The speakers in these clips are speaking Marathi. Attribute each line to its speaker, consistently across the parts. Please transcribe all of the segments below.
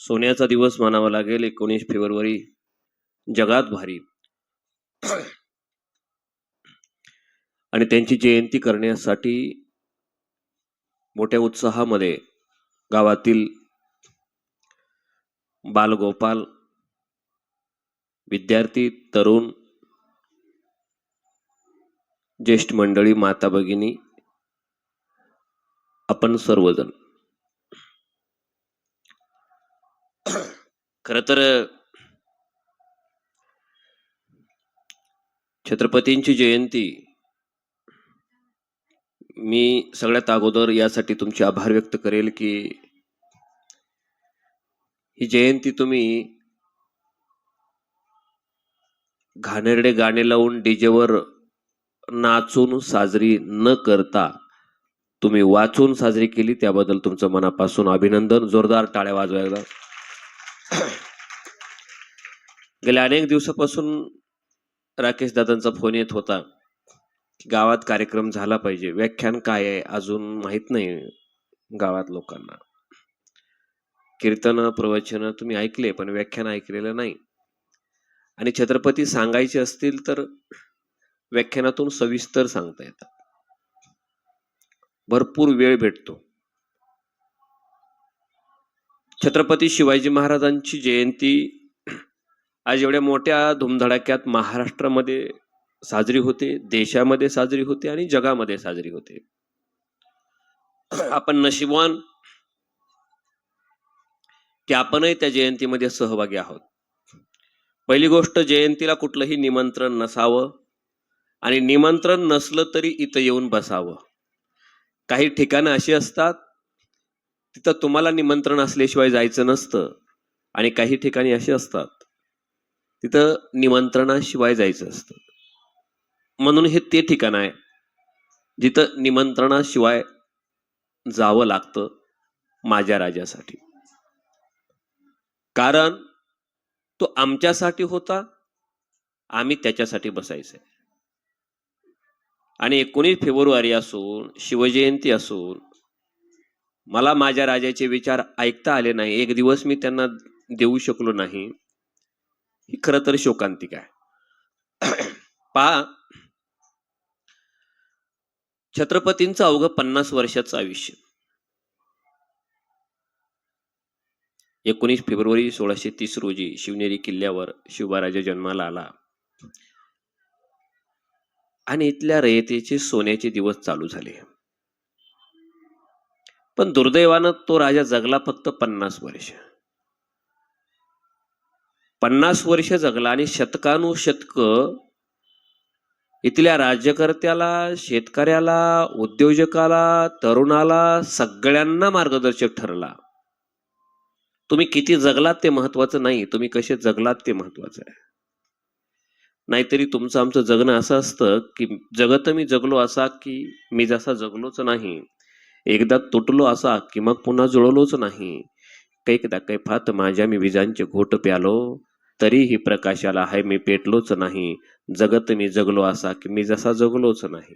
Speaker 1: सोन्याचा दिवस मानावा लागेल एकोणीस फेब्रुवारी. जगात भारी. आणि त्यांची जयंती करण्यासाठी मोठ्या उत्साहामध्ये गावातील बालगोपाल विद्यार्थी तरुण ज्येष्ठ मंडळी माता भगिनी आपण सर्वजण. खर तर छत्रपतींची जयंती मी सगळ्यात अगोदर यासाठी तुमचे आभार व्यक्त करेल की ही जयंती तुम्ही घाणेरडे गाणे लावून डीजेवर नाचून साजरी न करता तुम्ही वाचून साजरी केली त्याबद्दल तुमचं मनापासून अभिनंदन. जोरदार टाळ्या वाजवायला. गेल्या अनेक दिवसापासून राकेश दादांचा फोन येत होता की गावात कार्यक्रम झाला पाहिजे. व्याख्यान काय आहे? अजून माहीत नाही गावात लोकांना. कीर्तन प्रवचन तुम्ही ऐकले पण व्याख्यान ऐकलेलं नाही. आणि छत्रपती सांगायचे असतील तर व्याख्यानातून सविस्तर सांगता येतात. भरपूर वेळ भेटतो. छत्रपती शिवाजी महाराजांची जयंती आज एवढ्या मोठ्या धुमधडाक्यात महाराष्ट्रामध्ये साजरी होते देशामध्ये साजरी होते आणि जगामध्ये साजरी होते. आपण नशिबवान की आपणही त्या जयंतीमध्ये सहभागी आहोत. पहिली गोष्ट जयंतीला कुठलंही निमंत्रण नसावं आणि निमंत्रण नसलं तरी इथं येऊन बसावं. काही ठिकाणं अशी असतात तिथं तुम्हाला निमंत्रण असल्याशिवाय जायचं नसतं. आणि काही ठिकाणी असे असतात तिथं निमंत्रणाशिवाय जायचं असतं. म्हणून हे ते ठिकाण आहे जिथं निमंत्रणाशिवाय जावं लागतं माझ्या राजासाठी. कारण तो आमच्यासाठी होता आम्ही त्याच्यासाठी बसायचंय आणि एकोणीस फेब्रुवारी असून शिवजयंती असून मला माझ्या राजाचे विचार ऐकता आले नाही. एक दिवस मी त्यांना देऊ शकलो नाही. ही खरं तर शोकांतिक आहे. पहा. छत्रपतींचं अवघं पन्नास वर्षाचं आयुष्य. एकोणीस फेब्रुवारी सोळाशे तीस रोजी शिवनेरी किल्ल्यावर शिवबाराजा जन्माला आला. आणि इथल्या रयतेचे सोन्याचे दिवस चालू झाले. पण दुर्दैवानं तो राजा जगला फक्त पन्नास वर्ष. पन्नास वर्ष जगला आणि शतकानुशतक इथल्या राज्यकर्त्याला शेतकऱ्याला उद्योजकाला तरुणाला सगळ्यांना मार्गदर्शक ठरला. तुम्ही किती जगलात ते महत्वाचं नाही तुम्ही कसे जगलात ते महत्वाचं आहे. नाहीतरी तुमचं आमचं जगणं असं असतं की जगत मी जगलो असा की मी जसा जगलोच नाही एकदा तुटलो असा की मग पुन्हा जुळलोच नाही. कैकदा कैफात माझ्या मी विजांचे घोट प्यालो तरीही प्रकाशाला हाय मी पेटलोच नाही. जगत मी जगलो असा की मी जसा जगलोच नाही.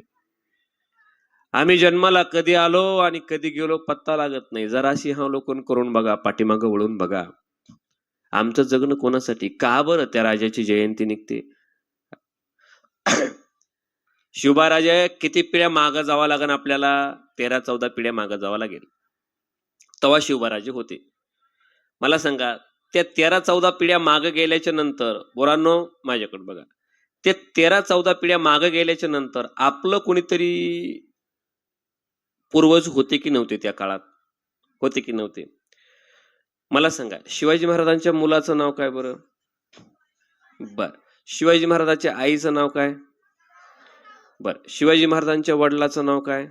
Speaker 1: आम्ही जन्माला कधी आलो आणि कधी गेलो पत्ता लागत नाही. जराशी हा लोकन करून बघा पाठीमागं वळून बघा. आमचं जगणं कोणासाठी? का बरं त्या राजाची जयंती निघते? शिवबाराजे किती पिढ्या मागं जावं लागेल आपल्याला? तेरा चौदा पिढ्या मागं जावं लागेल. तवा शिवबाराजे होते. मला सांगा त्या तेरा चौदा पिढ्या मागं गेल्याच्यानंतर बोरांनो माझ्याकडे बघा. ते तेरा चौदा पिढ्या मागं गेल्याच्यानंतर आपलं कोणीतरी पूर्वज होते की नव्हते त्या काळात? होते की नव्हते? मला सांगा शिवाजी महाराजांच्या मुलाचं नाव काय बरं? बर. शिवाजी महाराजांच्या आईचं नाव काय? बर शिवाजी महाराजांच्या वडिलाचं नाव काय?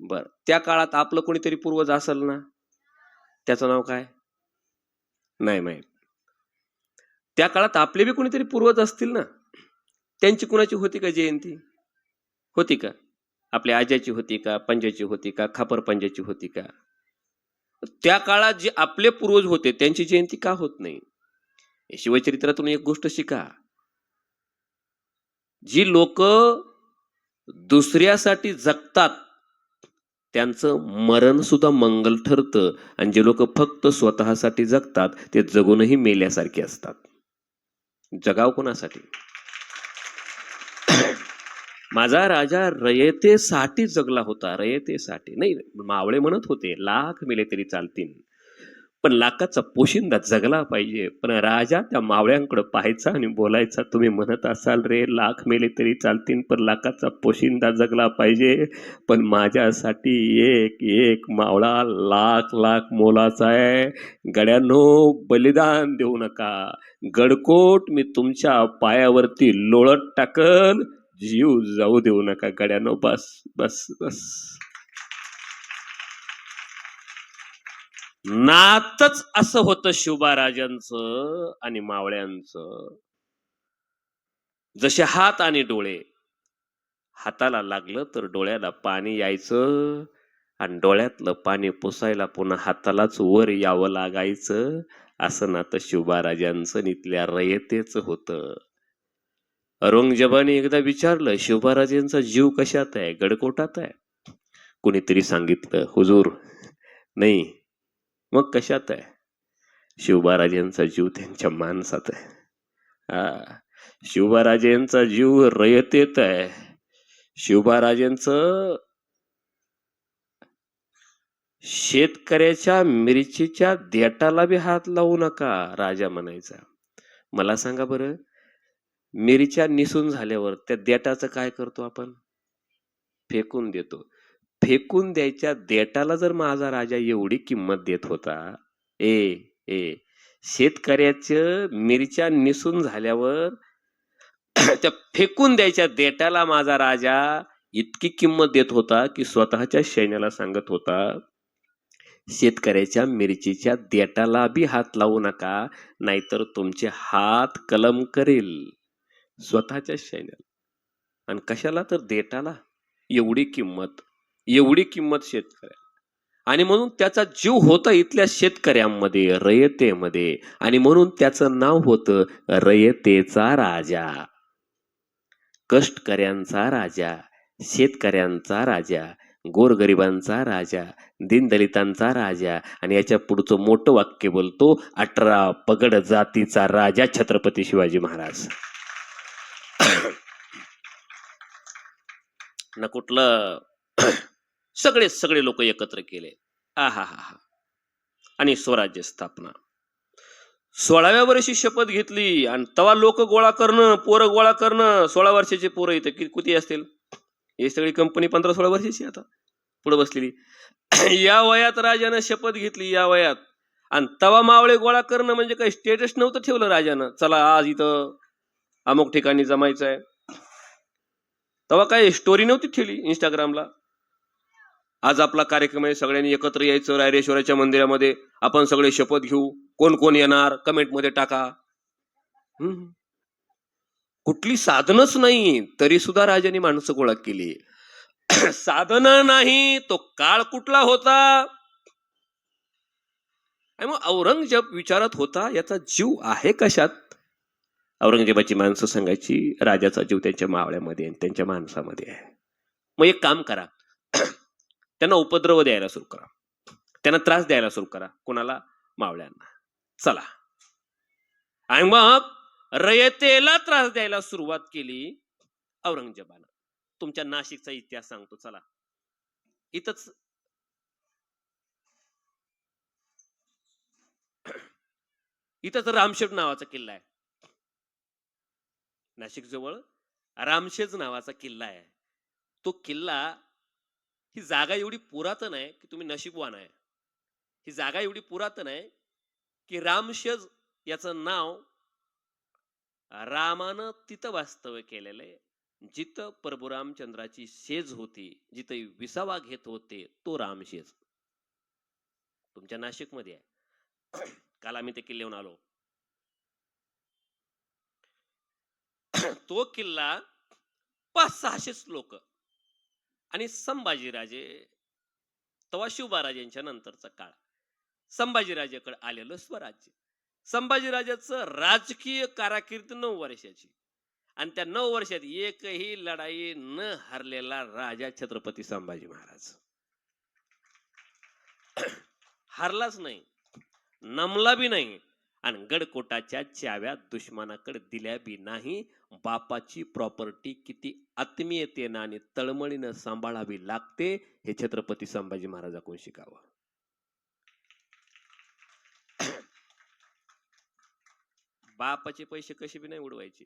Speaker 1: बर त्या काळात आपलं कोणीतरी पूर्वज असेल ना? त्याचं नाव काय? नाही माहीत. त्या काळात आपले बी कोणीतरी पूर्वज असतील ना? त्यांची कुणाची होती का जयंती? होती का? आपल्या आज्याची होती का? पंजाची होती का? खापर पंजाची होती का? त्या काळात जे आपले पूर्वज होते त्यांची जयंती का होत नाही? शिवचरित्रातून एक गोष्ट शिका. जी लोक दुसऱ्यासाठी जगतात त्यांचं मरण सुद्धा मंगल ठरतं. आणि जे लोक फक्त स्वतःसाठी जगतात ते जगूनही मेल्यासारखे असतात. जगाव कोणासाठी? माझा राजा रयतेसाठी जगला होता रयतेसाठी. नाही मावळे म्हणत होते लाख मेले तरी चालतील. पण लाखाचा पोशिंदा जगला पाहिजे. पण राजा त्या मावळ्यांकडे पाहायचा आणि बोलायचा तुम्ही म्हणत असाल रे लाख मेले तरी चालतील पण लाखाचा पोशिंदा जगला पाहिजे. पण माझ्यासाठी एक एक मावळा लाख लाख मोलाचा आहे. गड्यांनो बलिदान देऊ नका. गडकोट मी तुमच्या पायावरती लोळत टाकल. जीव जाऊ देऊ नका गड्यानो बस बस बस. नातच असं होतं शिवबाराजांचं आणि मावळ्यांचं. जसे हात आणि डोळे. हाताला लागलं तर डोळ्याला पाणी यायचं आणि डोळ्यातलं पाणी पुसायला पुन्हा हातालाच वर यावं लागायचं. असं नातं शिवबाराजांचं इथल्या रयतेच होतं. औरंगजेबाने एकदा विचारलं शिवबाराजांचा जीव कशात आहे? गडकोटात आहे? कुणीतरी सांगितलं हुजूर. नाही मग कशात आहे? शिवबाराजेंचा जीव त्यांच्या माणसात आहे. हा शिवबाराजेंचा जीव रयतेत आहे. शिवबाराजांचं शेतकऱ्याच्या मिरचीच्या देटाला बी हात लावू नका राजा म्हणायचा. मला सांगा बरं मिरच्या निसून झाल्यावर त्या देटाचं काय करतो आपण? फेकून देतो. फेकून द्यायच्या देटाला जर माझा राजा एवढी किंमत देत होता ए ए शेतकऱ्याचं मिरच्या निसून झाल्यावर त्या फेकून द्यायच्या देटाला माझा राजा इतकी किंमत देत होता की स्वतःच्या सैन्याला सांगत होता शेतकऱ्याच्या मिरचीच्या देटाला बी हात लावू नका नाहीतर तुमचे हात कलम करेल. स्वतःच्या सैन्याला. आणि कशाला तर देटाला एवढी किंमत. एवढी किंमत शेतकऱ्या आणि म्हणून त्याचा जीव होता इथल्या शेतकऱ्यांमध्ये रयतेमध्ये. आणि म्हणून त्याचं नाव होतं रयतेचा राजा. कष्टकऱ्यांचा राजा शेतकऱ्यांचा राजा गोरगरिबांचा राजा दीनदलितांचा राजा. आणि याच्या पुढचं मोठं वाक्य बोलतो अठरा पगड जातीचा राजा छत्रपती शिवाजी महाराज. न कुठलं सगळे सगळे लोक एकत्र केले. आ हा हा हा. आणि स्वराज्य स्थापना. सोळाव्या वर्षी शपथ घेतली आणि तवा लोक गोळा करणं पोरं गोळा करणं सोळा वर्षाचे पोरं इथं किती असतील? हे सगळी कंपनी पंधरा सोळा वर्षाची आता. पुढे बसलेली. या वयात राजानं शपथ घेतली या वयात. आणि तवा मावळे गोळा करणं म्हणजे काही स्टेटस नव्हतं ठेवलं राजानं. चला आज इथं अमुक ठिकाणी जमायचं आहे तेव्हा काही स्टोरी नव्हती ठेवली इंस्टाग्रामला आज आपला कार्यक्रम आहे सगळ्यांनी एकत्र यायचं रायरेश्वराच्या मंदिरामध्ये. आपण सगळे शपथ घेऊ. कोण कोण येणार कमेंटमध्ये टाका कुठली साधनच नाही तरी सुद्धा राजाने माणसं गोळा केली. साधन नाही तो काळ कुठला होता? आणि मग औरंगजेब विचारत होता याचा जीव आहे कशात? औरंगजेबाची माणसं सांगायची राजाचा जीव त्यांच्या मावळ्यामध्ये आणि त्यांच्या माणसामध्ये आहे. मग एक काम करा. त्यांना उपद्रव द्यायला सुरू करा. त्यांना त्रास द्यायला सुरू करा. कोणाला? मावळ्यांना. चला. आणि मग रयतेला त्रास द्यायला सुरुवात केली औरंगजेबानं. तुमच्या नाशिकचा इतिहास सांगतो. चला. इथंच. इथंच रामशेठ नावाचा किल्ला आहे. नाशिक जवळ रामशेज नावाचा किल्ला आहे. तो किल्ला ही जागा एवढी पुरातन आहे की तुम्ही नशीबवान आहे. ही जागा एवढी पुरातन आहे की रामशेज याचं नाव रामानं तिथं वास्तव्य केलेलं आहे. जिथं प्रभुरामचंद्राची शेज होती जिथे विसावा घेत होते तो रामशेज. तुमच्या नाशिकमध्ये आहे. काल आम्ही ते किल्ल्याहून आलो. तो किल्ला पाच सहाशेच लोक आणि संभाजीराजे तवा शिवबाराजांच्या नंतरचा काळ. संभाजीराजेकडे आलेलं स्वराज्य. संभाजीराजाचं राजकीय काराकीर्द नऊ वर्षाची. आणि त्या नऊ वर्षात एकही लढाई न हरलेला राजा छत्रपती संभाजी महाराज. हरलाच नाही. नमला बी नाही. आणि गडकोटाच्या चाव्या दुश्मनाकडे दिल्या बी नाही. बापाची प्रॉपर्टी किती आत्मीयतेनं आणि तळमळीनं सांभाळावी लागते हे छत्रपती संभाजी महाराजाकडून शिकावं. बापाचे पैसे कसे बी नाही उडवायचे.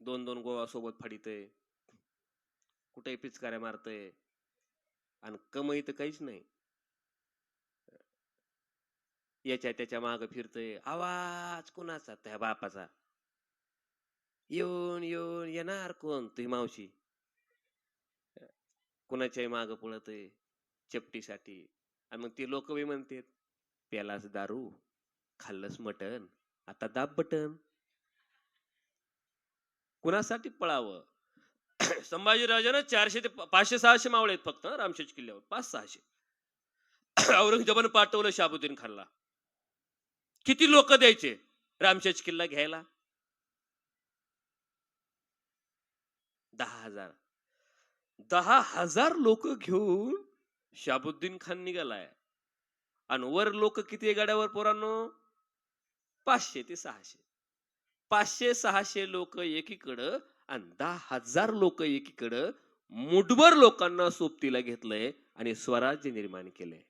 Speaker 1: दोन दोन गोवा सोबत फाडीतय. कुठेही पिचकाऱ्या मारतय. आणि कमाई तर काहीच नाही. याच्या त्याच्या माग फिरतय. आवाज कुणाचा? त्या बापाचा. येऊन येऊन येणार कोण? तुझी मावशी. कुणाच्याही माग पळतय चपटीसाठी. आणि मग ते लोक बी म्हणतात प्यालास दारू खाल्लंस मटण. आता दाब बटन. कुणासाठी पळावं? संभाजीराजानं चारशे ते पाचशे सहाशे मावळे आहेत फक्त रामशेज किल्ल्यावर. पाच सहाशे. औरंगजेबानं पाठवलं शाबुद्दीन खानला. किती लोक द्यायचे? रामशेज किल्ला घ्यायला? दहा हजार. दहा हजार लोक घेऊन शाबुद्दीन खान निघालाय. आणि वर लोक किती गाड्यावर पोरांनो? पाचशे ते सहाशे. पाचशे सहाशे लोक एकीकडं आणि दहा हजार लोक एकीकडं मुठभर लोकांना सोबतीला घेतलंय आणि स्वराज्य निर्माण केलंय.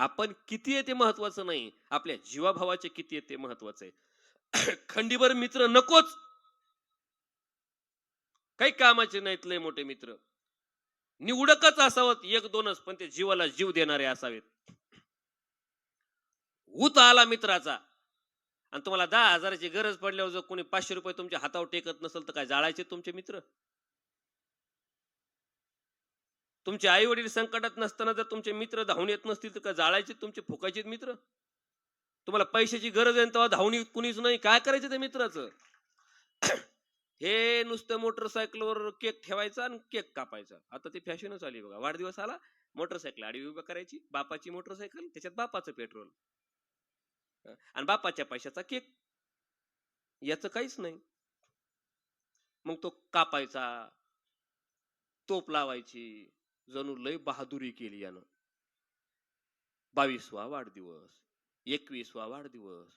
Speaker 1: आपण किती आहे ते महत्वाचं नाही. आपल्या जीवाभावाचे किती आहे ते महत्वाचं आहे. खंडीभर मित्र नकोच. काही कामाचे नाहीत लय मोठे मित्र. निवडकच असावत एक दोनच पण ते जीवाला जीव देणारे असावेत. ऊत आला मित्राचा. आणि तुम्हाला दहा हजाराची गरज पडल्यावर जर कोणी पाचशे रुपये तुमच्या हातावर टेकत नसेल तर काय जाळायचे तुमचे मित्र? तुमचे आई वडील संकटात नसताना जर तुमचे मित्र धावून येत नसतील तर का जाळायचे तुमचे फुकायचे मित्र? तुम्हाला पैशाची गरज आहे तेव्हा धावून कुणीच नाही. काय करायचं त्या मित्राचं? हे नुसतं मोटरसायकलवर केक ठेवायचा आणि केक कापायचा. आता ती फॅशनच आली बघा. वाढदिवस आला मोटरसायकल आडवी उभं करायची बापाची मोटरसायकल त्याच्यात बापाचं पेट्रोल. आणि बापाच्या पैशाचा केक. याच काहीच नाही. मग तो कापायचा तोप लावायची जणू लय बहादुरी केली यानं. बावीसवा वाढदिवस एकवीसवा वाढदिवस.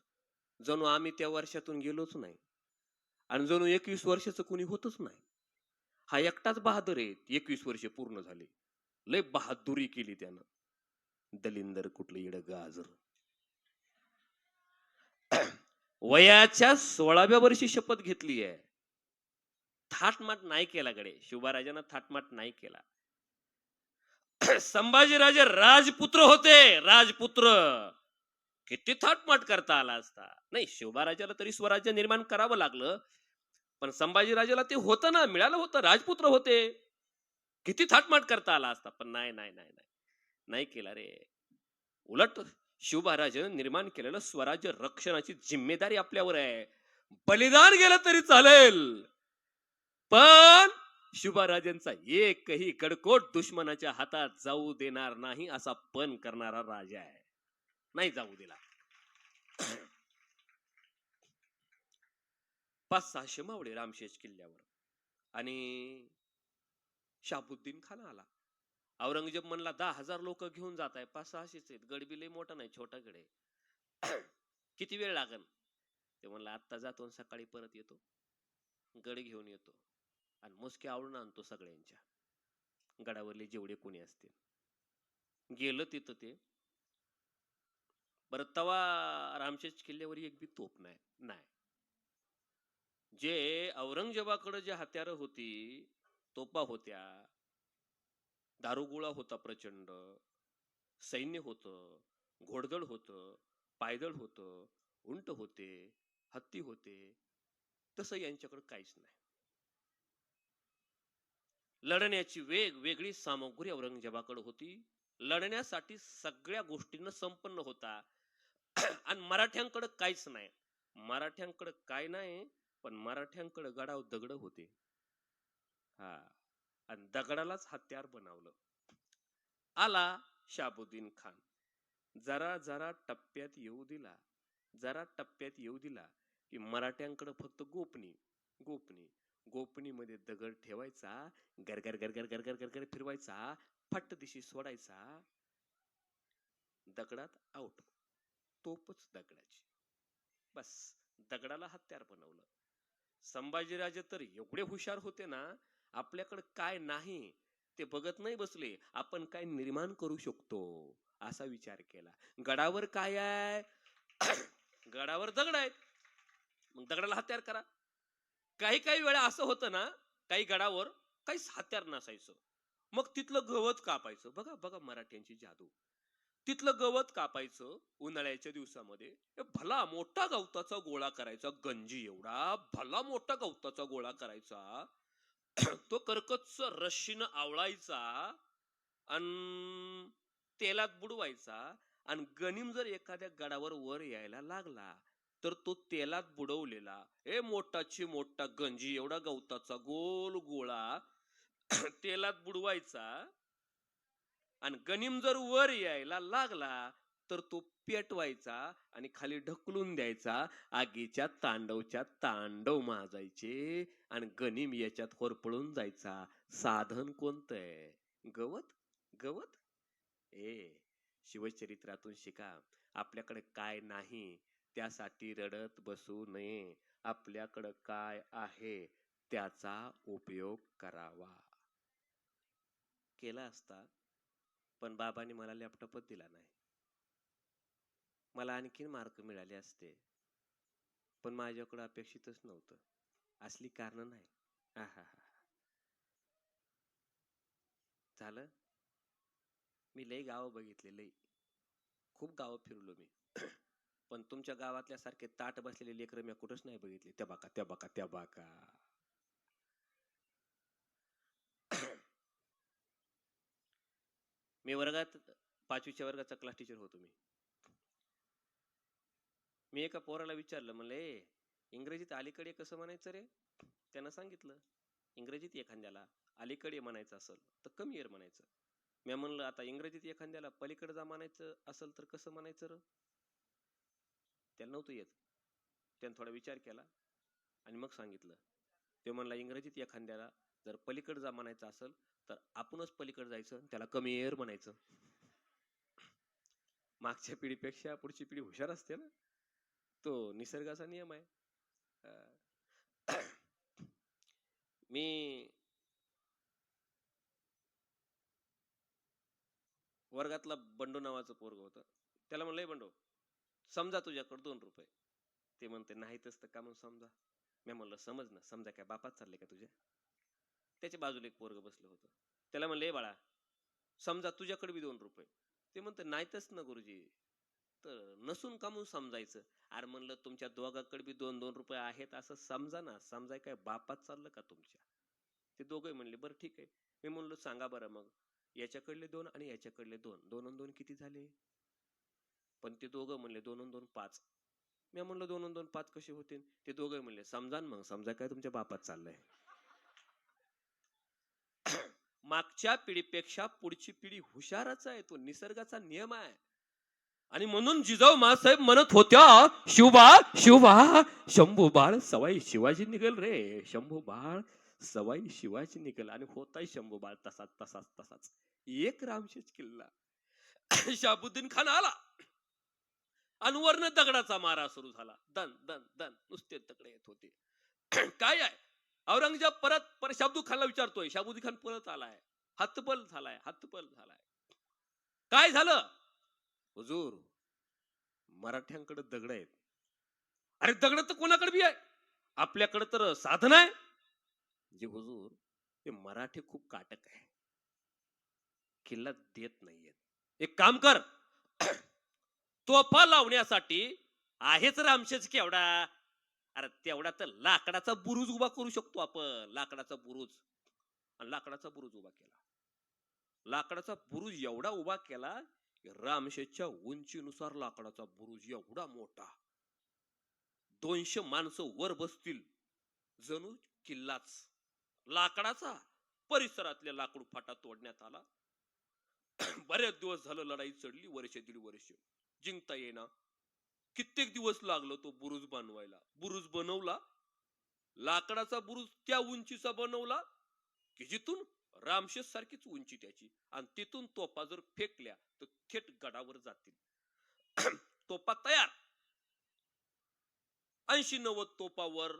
Speaker 1: जणू आम्ही त्या वर्षातून गेलोच नाही. आणि जणू एकवीस वर्षाचं कुणी होतच नाही. हा एकटाच बहादर आहे. एकवीस वर्ष पूर्ण झाले. लय बहादुरी केली त्यानं. दलिंदर कुठलं इड गाजर. वयाच्या सोळाव्या वर्षी शपथ घेतली आहे. थाटमाट नाही केला गडे शिवबाराजानं थाटमाट नाही केला. संभाजीराजे राजपुत्र होते. राजपुत्र. किती थाटमाट करता आला असता. नाही शिवबाराजाला तरी स्वराज्य निर्माण करावं लागलं. पण संभाजीराजाला ते होतं ना मिळालं होतं राजपुत्र होते. किती थाटमाट करता आला असता. पण नाही नाही नाही नाही. नाही केला रे. उलट शिवबाराजानं निर्माण केलेलं स्वराज्य रक्षणाची जिम्मेदारी आपल्यावर आहे. बलिदान गेलं तरी चालेल. पण शिवबाराजांचा एकही कडकोट दुश्मनाच्या हातात जाऊ देणार नाही असा पण करणारा राजा आहे. नाही जाऊ दिला. पाच सहाशे मावळे रामशेष किल्ल्यावर आणि शाबुद्दीन खान आला. औरंगजेब म्हणला दहा हजार लोक घेऊन जात आहे. पाच सहाशेच आहेत. गडबिले लय मोठा नाही छोटा गड आहे. किती वेळ लागन? ते म्हणलं आत्ता जातो आणि सकाळी परत येतो. गड घेऊन येतो. आणि मोजक्या आवडून आणतो सगळ्यांच्या. गडावरले जेवढे कोणी असतील. गेलं तिथं ते. बरं तवा रामशेष किल्ल्यावर एक बी तोप नाही नाही जे औरंगजेबाकडे जे हत्यारं होती तोपा होत्या दारुगोळा होता प्रचंड सैन्य होतं घोडदळ होतं पायदळ होतं उंट होते हत्ती होते तसं यांच्याकडं काहीच नाही. लढण्याची वेग वेगळी सामग्री औरंगजेबाकडे होती. लढण्यासाठी सगळ्या गोष्टींना संपन्न होता. आणि मराठ्यांकडे काहीच नाही. मराठ्यांकडे काय नाही पण मराठ्यांकडे गडाव दगड होते. हा. आणि दगडालाच हत्यार बनवलं. आला शाबुद्दीन खान. जरा जरा टप्प्यात येऊ दिला. जरा टप्प्यात येऊ दिला की मराठ्यांकडे फक्त गोपनी गोपनी. गोपणीमध्ये दगड ठेवायचा गरगर गरगर गरगर गरगर फिरवायचा फट्ट दिशी सोडायचा. दगडात आउट तोपच दगडाची. बस दगडाला हत्यार बनवलं. संभाजीराजे तर एवढे हुशार होते ना आपल्याकडे काय नाही ते बघत नाही बसले आपण काय निर्माण करू शकतो असा विचार केला. गडावर काय आहे? गडावर दगड आहेत. मग दगडाला हत्यार करा. काही काही वेळा असं होतं ना काही गडावर काहीच हत्यार नसायचं. मग तिथलं गवत कापायचं. बघा बघा मराठ्यांची जादू. तिथलं गवत कापायचं उन्हाळ्याच्या दिवसामध्ये. भला मोठा गवताचा गोळा करायचा गंजी एवढा भला मोठा गवताचा गोळा करायचा. तो कर्कच रश्शीनं आवळायचा आणि तेलात बुडवायचा आणि गनिम जर एखाद्या गडावर वर यायला लागला तर तो तेलात बुडवलेला. ए मोठाची मोठा गंजी एवढा गवताचा गोल गोळा. तेलात बुडवायचा. आणि गनिम जर वर यायला लागला तर तो पेटवायचा आणि खाली ढकलून द्यायचा. आगीच्या तांडवच्या तांडव माजायचे आणि गनिम याच्यात होरपळून जायचा. साधन कोणतं आहे गवत? गवत? ए शिवचरित्रातून शिका. आपल्याकडे काय नाही त्यासाठी रडत बसू नये. आपल्याकडं काय आहे त्याचा उपयोग करावा. केला असता पण बाबांनी मला लॅपटॉपच दिला नाही. मला आणखीन मार्क मिळाले असते पण माझ्याकडं अपेक्षितच नव्हतं. असली कारण नाही. आहाहा. झालं? मी लई गावं बघितले लई. खूप गावं फिरलो मी. पण तुमच्या गावातल्या सारखे ताट बसलेले लेकरं मी कुठंच नाही बघितले. त्या बाका त्या बाका त्या बाका. मी वर्गात पाचवीच्या वर्गाचा क्लास टीचर होतो मी. मी एका पोराला विचारलं म्हणलं ए इंग्रजीत अलीकडे कसं म्हणायचं रे? त्यानं सांगितलं इंग्रजीत एखाद्याला अलीकडे म्हणायचं असेल तर कमी येर म्हणायचं. मी म्हणलं आता इंग्रजीत एखाद्याला पलीकडे जा म्हणायचं असेल तर कसं म्हणायचं र? त्याला नव्हतं येत. त्यानं थोडा विचार केला आणि मग सांगितलं. ते म्हणला इंग्रजीत एखाद्याला जर पलीकडे जा म्हणायचं असेल तर आपणच पलीकडे जायचं त्याला कमी एअर म्हणायचं. मागच्या पिढीपेक्षा पुढची पिढी हुशार असते ना. तो निसर्गाचा नियम आहे. मी वर्गातला बंडू नावाचं पोरग होतं. त्याला म्हणलंय बंडू समजा तुझ्याकडे दोन रुपये. ते म्हणते नाहीतच तर का म्हणून समजा? मी म्हणलं समज ना समजा काय बापात चालले का तुझ्या त्याच्या बाजूला एक पोरग बसलं होतं. त्याला म्हणलं "ए बाळा समजा तुझ्याकडे बी दोन रुपये. ते म्हणते नाहीतच ना गुरुजी तर नसून का म्हणून समजायचं? अरे म्हणलं तुमच्या दोघाकडे बी दोन दोन रुपये आहेत असं समजा ना समजाय काय बापात चाललं का तुमच्या? ते दोघे म्हणले बरं ठीक आहे. मी म्हणलो सांगा बरं मग याच्याकडले दोन आणि याच्याकडले दोन दोन दोन किती झाले? पण ते दोघं म्हणले दोन दोन पाच. मी म्हणलं दोन दोन पाच कसे होतील? ते दोघं म्हणले समजा मग समजा काय तुमच्या बापात चाललंय. मागच्या पिढीपेक्षा पुढची पिढी हुशारच आहे तो निसर्गाचा नियम आहे. आणि म्हणून जिजाऊ मासाहेब म्हणत होत्या शिवबा शिवबा शंभू बाळ सवाई शिवाजी निघल रे शंभू बाळ सवाई शिवाजी निघल. आणि होताय शंभू बाळ तसाच तसाच तसाच. एक रामशेज किल्ला. शाबुद्दीन खान आला. अनवरनं दगडाचा मारा सुरू झाला. दन दन दन नुसते दगड येत होते. काय आहे? औरंगजेब परत परत शाबदू खानला विचारतोय. शाबुदी खान परत आलाय. हतबल झालाय हतबल झालाय. काय झालं? हुजूर मराठ्यांकडे दगड आहेत. अरे दगड तर कोणाकडे बी आहे? आपल्याकडे तर साधन आहे. जे हुजूर ते मराठी खूप काटक आहे. किल्ला देत नाहीयेत. एक काम कर. तोफा लावण्यासाठी आहेच रामशेज केवढा? अरे तेवढा तर लाकडाचा बुरुज उभा करू शकतो आपण. लाकडाचा बुरुज. आणि लाकडाचा बुरुज उभा केला. लाकडाचा बुरुज एवढा उभा केला की उंचीनुसार लाकडाचा बुरुज एवढा मोठा. दोनशे माणसं वर बसतील. जणू किल्लाच. लाकडाचा. परिसरातल्या लाकूड फाटा तोडण्यात आला. बरेच दिवस झालं लढाई चढली वर्ष दीड वर्ष. जिंकता येईना. कित्येक दिवस लागलो तो बुरुज बनवायला. बुरुज बनवला. लाकडाचा बुरुज त्या उंचीचा बनवला की जिथून रामशेष सारखीच उंची त्याची. आणि तिथून तोपा जर फेकल्या तर थेट गडावर जातील. तोपा तयार. ऐंशी नव्वद तोपावर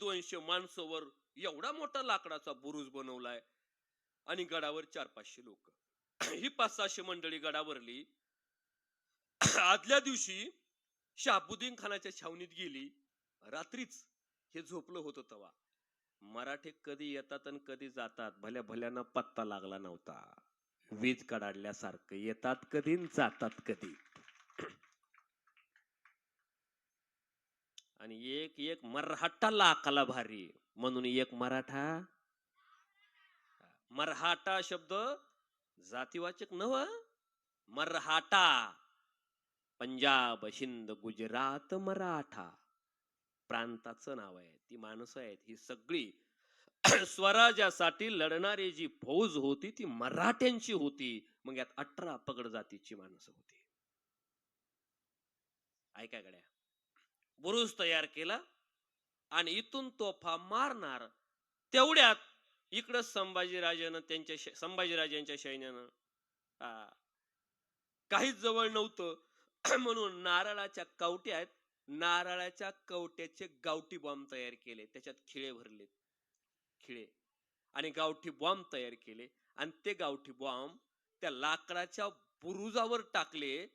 Speaker 1: दोनशे माणसावर एवढा मोठा लाकडाचा बुरुज बनवलाय. आणि गडावर चार पाचशे लोक. ही पाच सहाशे मंडळी गडावरली. आदल्या दिवशी शाबुद्दीन खानाच्या छावणीत गेली. रात्रीच हे झोपलं होतं तवा. मराठे कधी येतात आणि कधी जातात. भल्या भल्यानं पत्ता लागला नव्हता. वीज कडाडल्यासारखं येतात कधी आणि जातात कधी. आणि एक एक मराठा लाकाला भारी. म्हणून एक मराठा. मराठा शब्द जातीवाचक नव मराठा. पंजाब हिंद गुजरात मराठा. प्रांताचं नाव आहे. ती माणसं आहेत. ही सगळी स्वराज्यासाठी लढणारी जी फौज होती ती मराठ्यांची होती. मग यात अठरा पगड जातीची माणसं होती. ऐका गड्या. बुरुज तयार केला आणि इथून तोफा मारणार तेवढ्यात इकडं संभाजीराजानं त्यांच्या संभाजीराजांच्या सैन्यानं काहीच जवळ नव्हतं. म्हणून नारळाच्या कवट्यात नारळाच्या कवट्याचे गावठी बॉम्ब तयार केले. त्याच्यात खिळे भरले खिळे. आणि गावठी बॉम्ब तयार केले. आणि ते गावठी बॉम्ब त्या लाकडाच्या बुरुजावर टाकले.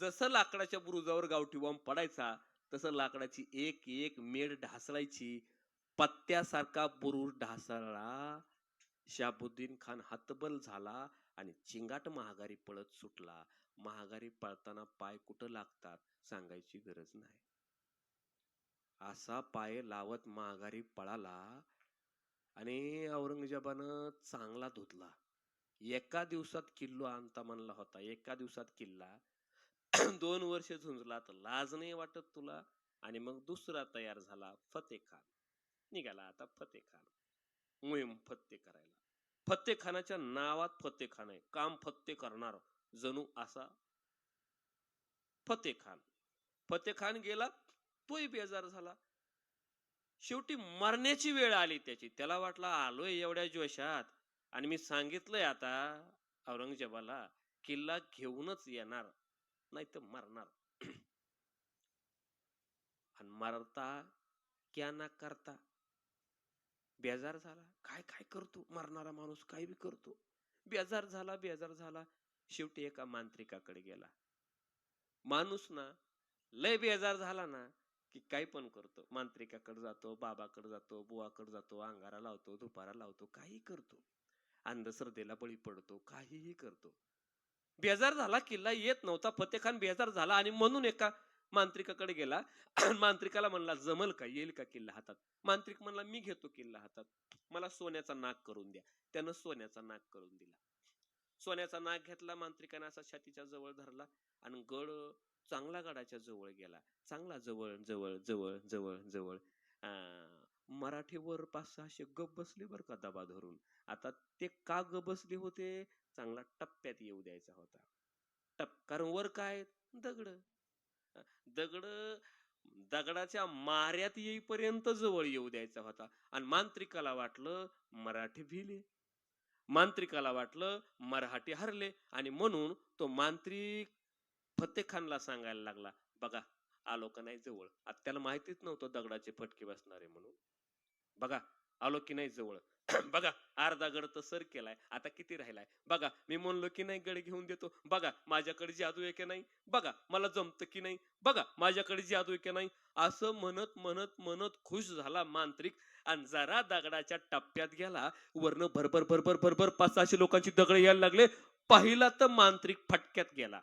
Speaker 1: जसं लाकडाच्या बुरुजावर गावठी बॉम्ब पडायचा तसं लाकडाची एक एक मेड ढासळायची. पत्त्यासारखा बुरुज ढासळला. शाबुद्दीन खान हतबल झाला आणि चिंगाट महागारी पळत सुटला. महागारी पळताना पाय कुठं लागतात सांगायची गरज नाही. असा पाय लावत महागारी पळाला आणि औरंगजेबानं चांगला धुतला. एका दिवसात किल्लो आणता म्हणला होता. एका दिवसात किल्ला. दोन वर्ष झुंजला तर लाज नाही वाटत तुला? आणि मग दुसरा तयार झाला फते खान निघाला आता फते खान मोहीम फत्ते करायला. फत्ते खानाच्या नावात फत्ते खान आहे. काम फत्ते करणार. जणू असा फते खान खान गेला तोही बेजार झाला. शेवटी मरण्याची वेळ आली त्याची. त्याला वाटला आलोय एवढ्या जोशात. आणि मी सांगितलंय आता औरंगजेबाला किल्ला घेऊनच येणार नाही तर मरणार. आणि मरता क्या ना करता बेजार झाला. काय काय करतो मरणारा माणूस? काय बी करतो. बेजार झाला बेजार झाला. शेवटी एका मांत्रिकाकडे गेला. माणूस ना लय बेजार झाला ना की काही पण करतो. मांत्रिकाकडे जातो बाबाकडे जातो बुवाकडे जातो अंगारा लावतो दुपारा लावतो काही करतो. अंधश्रद्धेला बळी पडतो काहीही करतो. बेजार झाला किल्ला येत नव्हता फतेखान बेजार झाला आणि म्हणून एका मांत्रिकाकडे गेला. मांत्रिकाला म्हणला जमल का? येईल का किल्ला हातात? मांत्रिक म्हणला मी घेतो किल्ला हातात. मला सोन्याचा नाक करून द्या. त्यानं सोन्याचा नाक करून दिला. सोन्याचा नाग घेतला मांत्रिकाने असा छातीच्या जवळ धरला आणि गड चांगला गडाच्या जवळ गेला. चांगला जवळ जवळ जवळ जवळ जवळ. मराठीवर पाच सहाशे गप बसले बर का दबा धरून. आता ते का गप बसले होते? चांगला टप्प्यात येऊ द्यायचा होता. टप कारण वर काय? दगड. दगड दगडाच्या माऱ्यात येईपर्यंत जवळ येऊ द्यायचा होता. आणि मांत्रिकाला वाटलं मराठी भिले. मांत्रिकाला वाटलं मराठी हरले आणि म्हणून तो मांत्रिक फतेखानला सांगायला लागला बघा आलो का नाही जवळ. आता त्याला माहितीच नव्हतं दगडाचे फटके बसणारे म्हणून. बघा आलो की नाही जवळ. बघा अर्धा गड तर सर केलाय आता किती राहिलाय? बघा मी म्हणलो की नाही गड घेऊन देतो. बघा माझ्याकडे जादू आहे की नाही? बघा मला जमतं की नाही? बघा माझ्याकडे जादू आहे की नाही? असं म्हणत म्हणत म्हणत खुश झाला मांत्रिक. आणि जरा दगडाच्या टप्प्यात गेला वरनं भरभर भरभर भरभर पाच सहाशे लोकांची दगड यायला लागले. पहिला तर मांत्रिक फटक्यात गेला.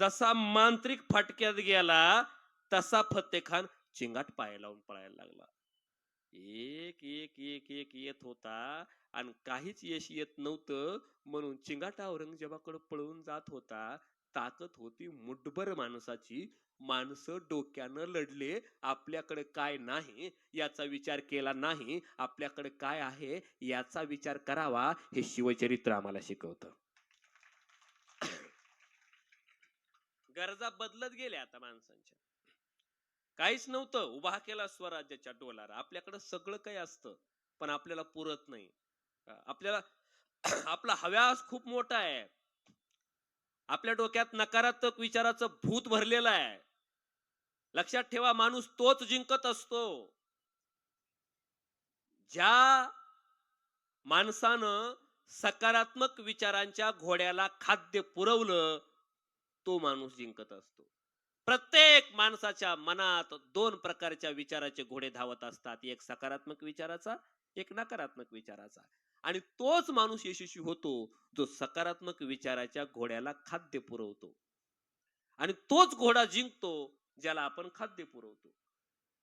Speaker 1: जसा मांत्रिक फटक्यात गेला तसा फतेखान चिंगाट पाय लावून पळायला लागला. एक एक एक एक येत होता आणि काहीच यश येत नव्हतं म्हणून चिंगाट औरंगजेबाकडे पळून जात होता. ताकद होती मुठभर माणसाची माणसं डोक्यानं लढले आपल्याकडे काय नाही याचा विचार केला नाही आपल्याकडे काय आहे याचा विचार करावा हे शिवचरित्र आम्हाला शिकवतं. गरजा बदलत गेल्या आता माणसांच्या. काहीच नव्हतं उभा केला स्वराज्याच्या डोलारा. आपल्याकडे सगळं काही असतं पण आपल्याला पुरत नाही. आपल्याला आपला हव्यास खूप मोठा आहे. आपल्या डोक्यात नकारात्मक विचाराचं भूत भरलेलं आहे. लक्षात ठेवा माणूस तोच जिंकत असतो. ज्या माणसानं सकारात्मक विचारांच्या घोड्याला खाद्य पुरवलं तो माणूस जिंकत असतो. प्रत्येक माणसाच्या मनात दोन प्रकारच्या विचाराचे घोडे धावत असतात. एक सकारात्मक विचाराचा एक नकारात्मक विचाराचा. आणि तोच माणूस यशस्वी होतो जो सकारात्मक विचाराच्या घोड्याला खाद्य पुरवतो. आणि तोच घोडा जिंकतो ज्याला आपण खाद्य पुरवतो.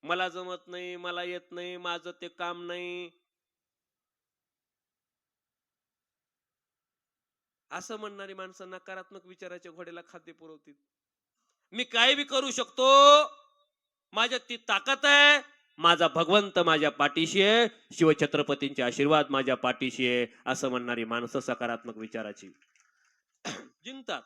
Speaker 1: मला जमत नाही मला येत नाही माझं ते काम नाही. असं म्हणणारी माणसं नकारात्मक विचाराच्या घोड्याला खाद्य पुरवतील. मी काय बी करू शकतो? माझ्यात ती ताकद आहे? माझा भगवंत माझ्या पाठीशी आहे. शिवछत्रपतींचे आशीर्वाद माझ्या पाठीशी आहे असं म्हणणारी माणसं सकारात्मक विचाराची जिंकतात.